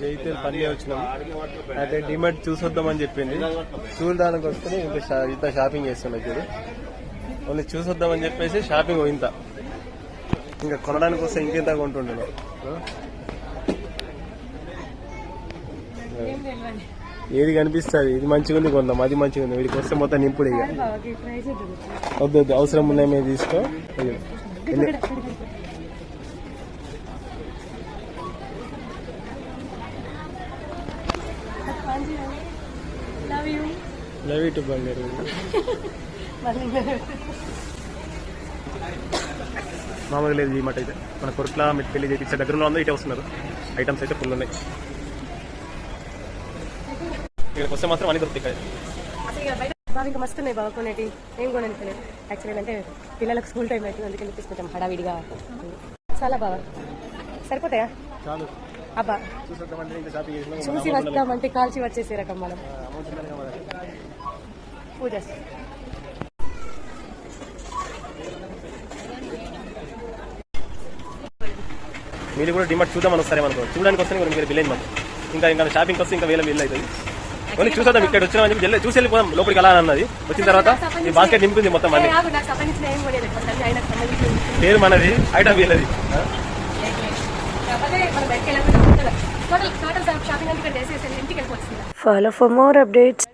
జైతేల్ పల్లి వచ్చినాం. అయితే డిమార్ట్ చూసొద్దామని చెప్పింది. చూడడానికి వస్తే ఇంకా ఇంత షాపింగ్ చేస్తున్నాం ఇప్పుడు ఓన్లీ చూసొద్దామని చెప్పేసి షాపింగ్ ఇంత ఇంకా కొనడానికి వస్తే ఇంకెంత కొంటుండే ఏది కనిపిస్తుంది? ఇది మంచిగా ఉంది కొందాం అది మంచిగా ఉంది. వీడికి వస్తే మొత్తం నింపుడు ఇక. వద్దు వద్దు అవసరం ఉన్నాయి మేము తీసుకో. Love you. బంగారు. మామూలుగా లేదు ఈ మాట అయితే. మన కొరట్ల మీకు పెళ్ళి చేయించే దగ్గరలో ఉందో ఇటే వస్తున్నారు. ఐటమ్స్ అయితే ఫుల్ ఉన్నాయి. ఇక్కడికి వస్తే మాత్రం అన్ని దొరుకుతాయి బాగా ఇంకా మస్తు ఉన్నాయి బాగా కొనేటి. ఏం కొనని తెలియదు యాక్చువల్లీ అంటే పిల్లలకు స్కూల్ టైం అవుతుంది అందుకని తీసుకుంటాం హడావిడిగా చాలా బాగా సరిపోతాయా? చాలు. అబ్బా. చూసి వస్తామంటే కాల్చి వచ్చేసే రకం మనం. పూజ. మీరు కూడా డిమార్ట్ చూద్దామని వస్తారేమో అనుకో చూడడానికి వస్తే ఇంకా మీరు విలేజ్ మాకు. ఇంకా ఇంకా షాపింగ్ వస్తే ఇంకా వేల వీలు అవుతుంది. ఓన్లీ చూసేద్దాం ఇక్కడ వచ్చినా చెప్పి వెళ్ళి- చూసి వెళ్ళిపోదాం లోపలికి అలా అన్నది. వచ్చిన తర్వాత ఈ బాస్కెట్ నింపింది మొత్తం అన్ని. పేరు మనది ఐటమ్ వీళ్ళది. Follow for more updates